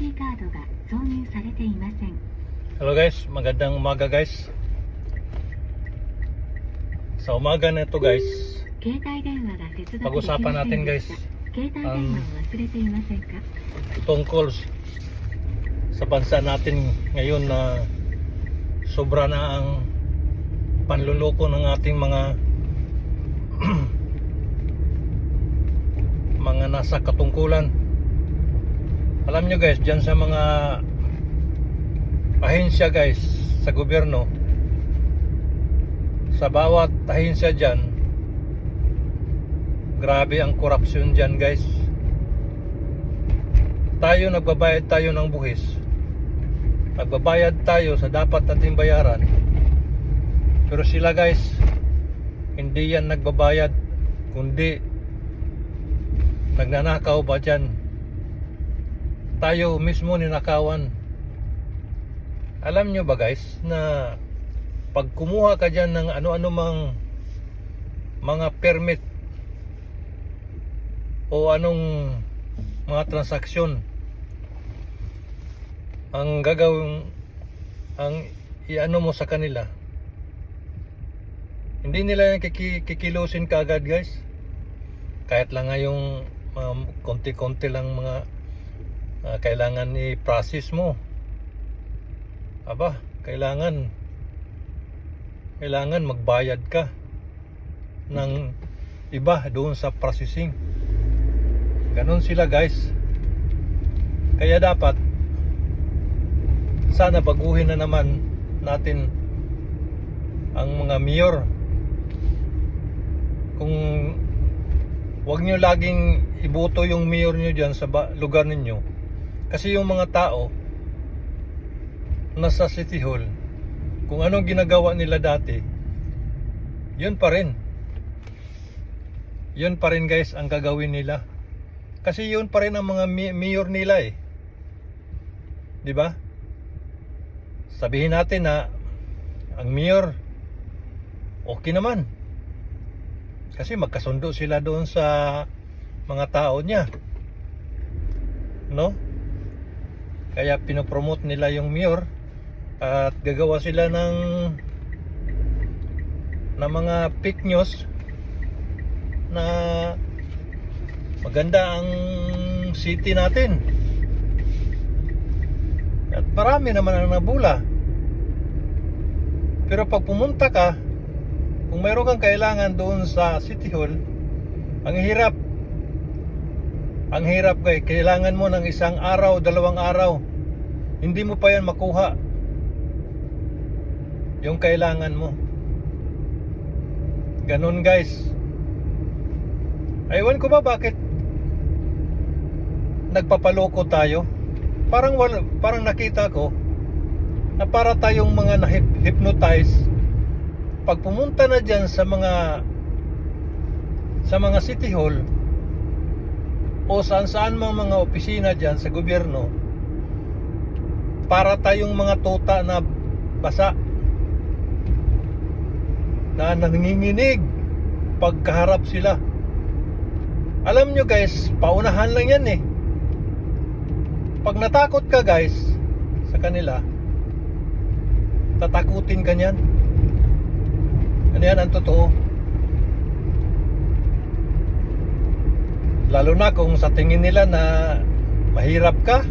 IC カードが挿入されていません Hello guys, magandang umaga guys. Sa umaga na ito guys, 携帯電話が接続できま pag-usapan せ natin んで guys した携帯電話を忘れていませんか tungkol sa bansa natin ngayon na sobra na ang panluloko ng ating mga mga nasa katungkulan. Alam nyo guys, dyan sa mga ahensya guys sa gobyerno, sa bawat ahensya dyan, grabe ang korupsyon dyan guys. Tayo nagbabayad tayo ng buhis nagbabayad tayo sa dapat nating bayaran. Pero sila guys hindi yan nagbabayad kundi nagnanakaw ba dyan tayo mismo ninakawan alam nyo ba guys na pag kumuha ka dyan ng ano-ano mang mga permit o anong mga transaksyon ang gagawin ang iano mo sa kanila hindi nila yan kiki, kikilusin kaagad guys. Kahit lang nga yung um, konti-konti lang mga ah, kailangan i-process mo. Aba kailangan kailangan magbayad ka ng iba doon sa processing. Ganon sila guys. Kaya dapat sana baguhin na naman natin ang mga mayor. Kung wag nyo laging iboto yung mayor nyo dyan sa lugar ninyo kasi yung mga tao nasa city hall kung anong ginagawa nila dati yun pa rin. Yun pa rin guys ang gagawin nila. Kasi yun pa rin ang mga mayor nila eh. Di ba? Sabihin natin na ang mayor okay naman. Kasi magkasundo sila doon sa mga tao niya. No kaya pinopromote nila yung mayor at gagawa sila ng ng mga fake news na maganda ang city natin at marami naman ang nabula pero pag pumunta ka, kung mayroon kang kailangan doon sa City Hall, ang hirap. Ang hirap kay kailangan mo ng isang araw, dalawang araw. Hindi mo pa yan makuha. Yung kailangan mo. Ganun guys. Aywan ko ba bakit nagpapaloko tayo? Parang wala, parang nakita ko na para tayong mga na-hypnotize pag pumunta na dyan sa mga sa mga city hall o saan saan mga mga opisina dyan sa gobyerno para tayong mga tota na basa na nanginginig pagkaharap sila alam nyo guys paunahan lang yan eh pag natakot ka guys sa kanila tatakutin ka niyan. Ano yan ang totoo? Lalo na kung sa tingin nila na mahirap ka,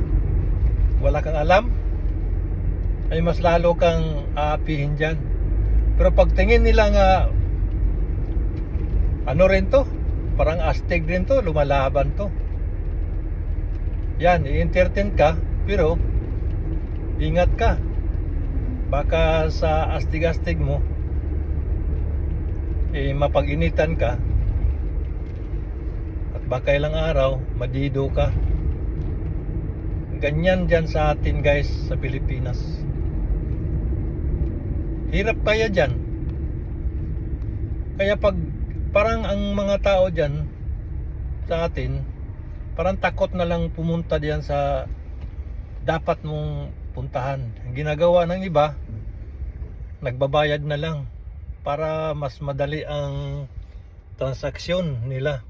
wala kang alam, ay mas lalo kang aapihin dyan. Pero pag tingin nila nga, ano rin to? Parang astig rin to, lumalaban to. Yan, i-entertain ka, pero ingat ka baka sa astig-astig mo eh mapag-initan ka baka ilang araw madido ka ganyan dyan sa atin guys sa Pilipinas hirap kaya dyan kaya pag parang ang mga tao dyan sa atin parang takot na lang pumunta diyan sa dapat mong puntahan. Ang ginagawa ng iba, nagbabayad na lang para mas madali ang transaksyon nila.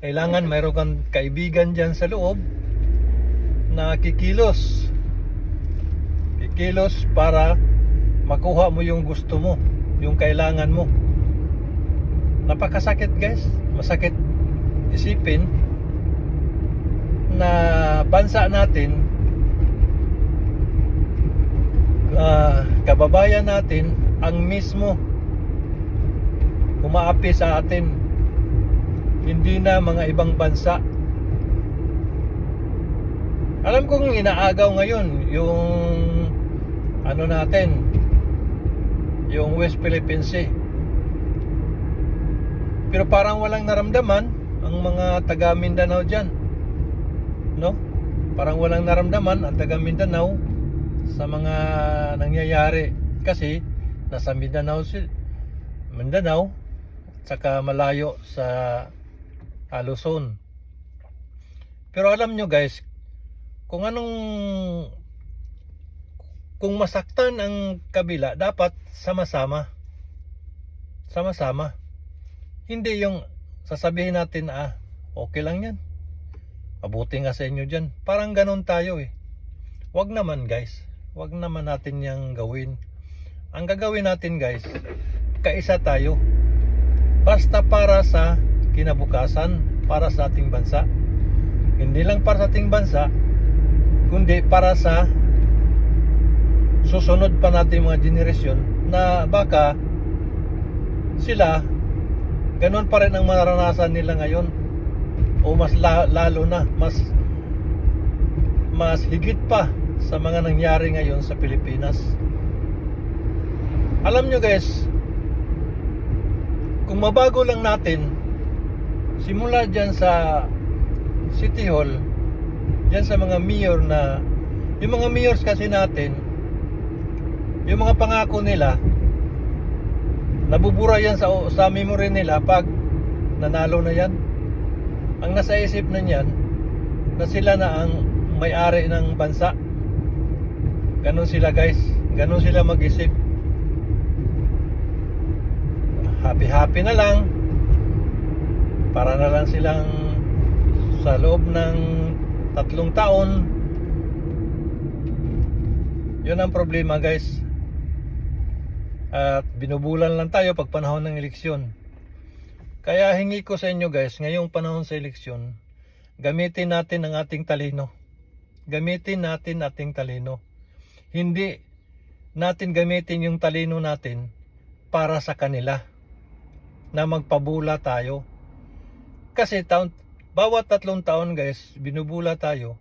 Kailangan mayroon kang kaibigan dyan sa loob na kikilos. Kikilos para makuha mo yung gusto mo, yung kailangan mo. Napakasakit guys, masakit isipin na bansa natin ah, kababayan natin ang mismo umaapi sa atin hindi na mga ibang bansa. Alam kong inaagaw ngayon yung ano natin yung West Philippine Sea. Pero parang walang naramdaman ang mga taga Mindanao dyan no? Parang walang naramdaman ang taga Mindanao sa mga nangyayari. Kasi nasa Mindanao Mindanao saka malayo sa ah, Luzon. Pero alam nyo guys kung anong kung masaktan ang kabila dapat sama-sama. Sama-sama. Hindi yung sasabihin natin ah okay lang yan. Mabuti nga sa inyo dyan. Parang ganon tayo eh. Wag naman guys. Wag naman natin yang gawin. Ang gagawin natin guys kaisa tayo. Basta para sa kinabukasan para sa ating bansa. Hindi lang para sa ating bansa kundi para sa susunod pa natin mga generasyon na baka sila ganun pa rin ang mararanasan nila ngayon. O mas la- lalo na mas mas higit pa sa mga nangyari ngayon sa Pilipinas. Alam nyo guys kung mabago lang natin simula dyan sa City Hall dyan sa mga mayor na yung mga mayors kasi natin yung mga pangako nila nabubura yan sa, sa memory nila pag nanalo na yan. Ang nasa isip na yan na sila na ang may-ari ng bansa. Ganon sila guys. Ganon sila mag-isip. Happy happy na lang para na lang silang sa loob ng tatlong taon. Yun ang problema guys. At binubulan lang tayo pag panahon ng eleksyon. Kaya hingi ko sa inyo guys ngayong panahon sa eleksyon gamitin natin ang ating talino. Gamitin natin ating talino. Hindi natin gamitin yung talino natin para sa kanila na magpabula tayo kasi taon, bawat tatlong taon guys binubula tayo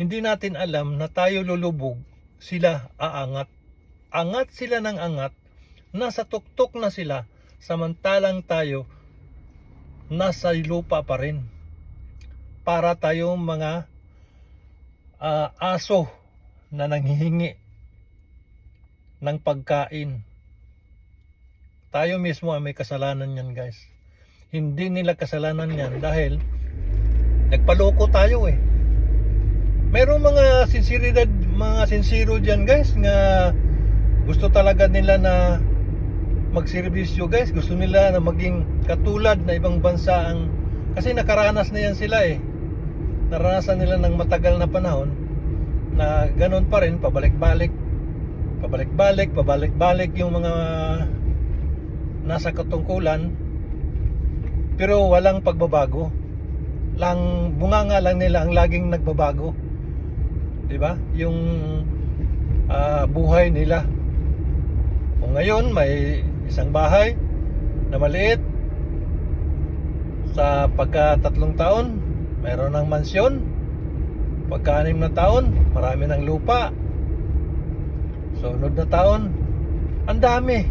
hindi natin alam na tayo lulubog sila aangat. Angat sila ng angat nasa tuktok na sila samantalang tayo nasa lupa pa rin. Para tayong mga ah, aso na nanghihingi ng pagkain. Tayo mismo ang may kasalanan yan guys hindi nila kasalanan yan dahil nagpaloko tayo eh. Merong mga sinseridad mga sincero dyan guys nga gusto talaga nila na magserbisyo guys. Gusto nila na maging katulad na ibang bansa ang kasi nakaranas na yan sila eh. Naranasan nila ng matagal na panahon na ganun pa rin pabalik-balik pabalik-balik pabalik-balik yung mga nasa katungkulan pero walang pagbabago. Lang bunganga lang nila ang laging nagbabago. 'di ba? Yung ah, buhay nila. O ngayon may isang bahay na maliit. Sa pagka tatlong taon mayroon ng mansyon. Pagka anim na taon marami ng lupa. Sunod na taon ang dami.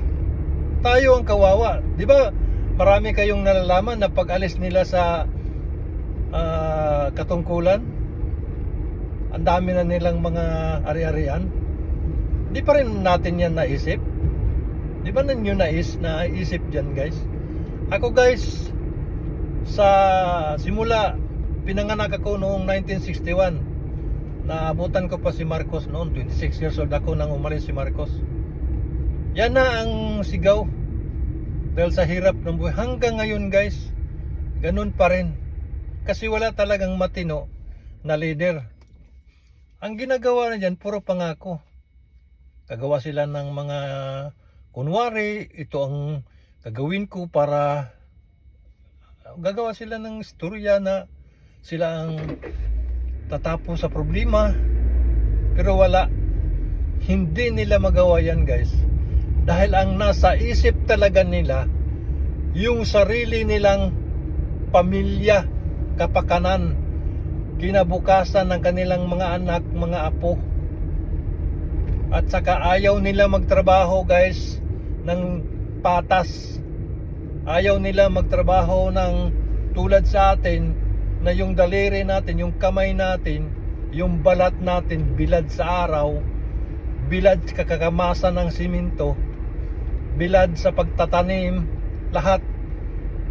Tayo ang kawawa. Di ba marami kayong nalalaman na pag alis nila sa ah, katungkulan. Ang dami na nilang mga ari-arian. Di pa rin natin yan naisip. Di ba ninyo nais naisip dyan guys? Ako guys sa simula pinanganak ako noong 1961 naabutan ko pa si Marcos noon 26 years old ako nang umalis si Marcos. Yan na ang sigaw dahil sa hirap ng buhay hanggang ngayon guys ganun pa rin kasi wala talagang matino na leader Ang ginagawa na dyan, puro pangako. Gagawa sila ng mga kunwari, ito ang gagawin ko para gagawa sila ng istorya na sila ang tatapos sa problema. Pero wala. Hindi nila magawa yan guys. Dahil ang nasa isip talaga nila, yung sarili nilang pamilya, kapakanan, kinabukasan ng kanilang mga anak, mga apo. At saka ayaw nila magtrabaho guys ng patas. Ayaw nila magtrabaho ng tulad sa atin na yung daliri natin, yung kamay natin, yung balat natin bilad sa araw, bilad sa kakamasan ng siminto, bilad sa pagtatanim, lahat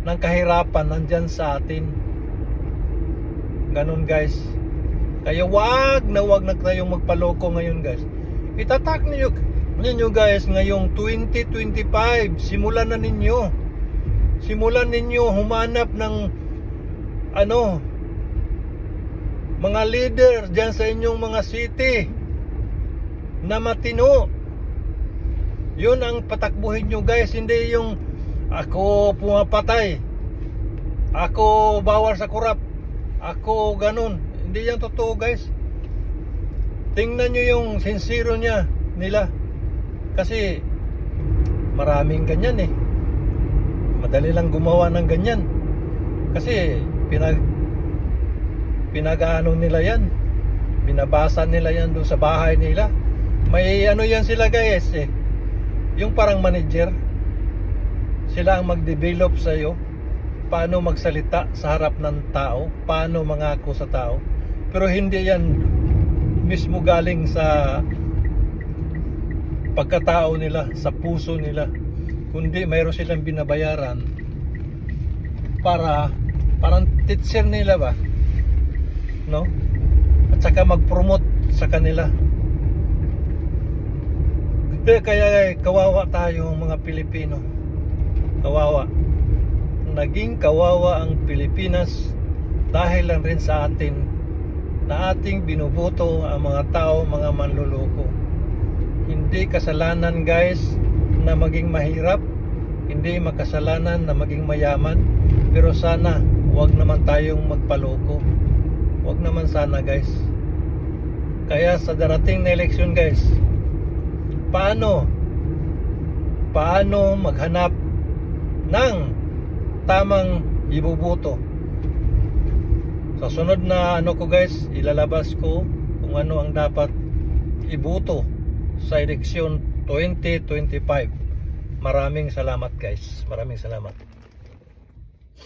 ng kahirapan nandyan sa atin. Ganon guys. Kaya wag na wag na tayong magpaloko ngayon guys. Itatak niyo ninyo guys ngayong 2025. Simulan na ninyo. Simulan ninyo humanap ng ano mga leader diyan sa inyong mga city na matino. Yun ang patakbuhin nyo guys, hindi yung ako pumapatay. Ako bawal sa kurap. Ako ganun. Hindi yan totoo guys. Tingnan nyo yung sincero niya nila. Kasi maraming ganyan eh. Madali lang gumawa ng ganyan. Kasi pinag pinag-ano nila yan. Binabasa nila yan doon sa bahay nila. May ano yan sila guys eh. Yung parang manager. Sila ang mag-develop sa iyo paano magsalita sa harap ng tao, paano mangako sa tao. Pero hindi yan mismo galing sa pagkatao nila, sa puso nila. Kundi mayroon silang binabayaran para parang teacher nila ba? No? At saka mag-promote sa kanila. Kaya, kaya kawawa tayo mga Pilipino. Kawawa naging kawawa ang Pilipinas dahil lang rin sa atin na ating binuboto ang mga tao, mga manluloko. Hindi kasalanan guys na maging mahirap, hindi makasalanan na maging mayaman, pero sana wag naman tayong magpaloko. Wag naman sana guys. Kaya sa darating na eleksyon guys, paano paano maghanap ng tamang ibubuto. Sa sunod na ano ko guys, ilalabas ko kung ano ang dapat ibuto sa eleksyon 2025. Maraming salamat guys. Maraming salamat.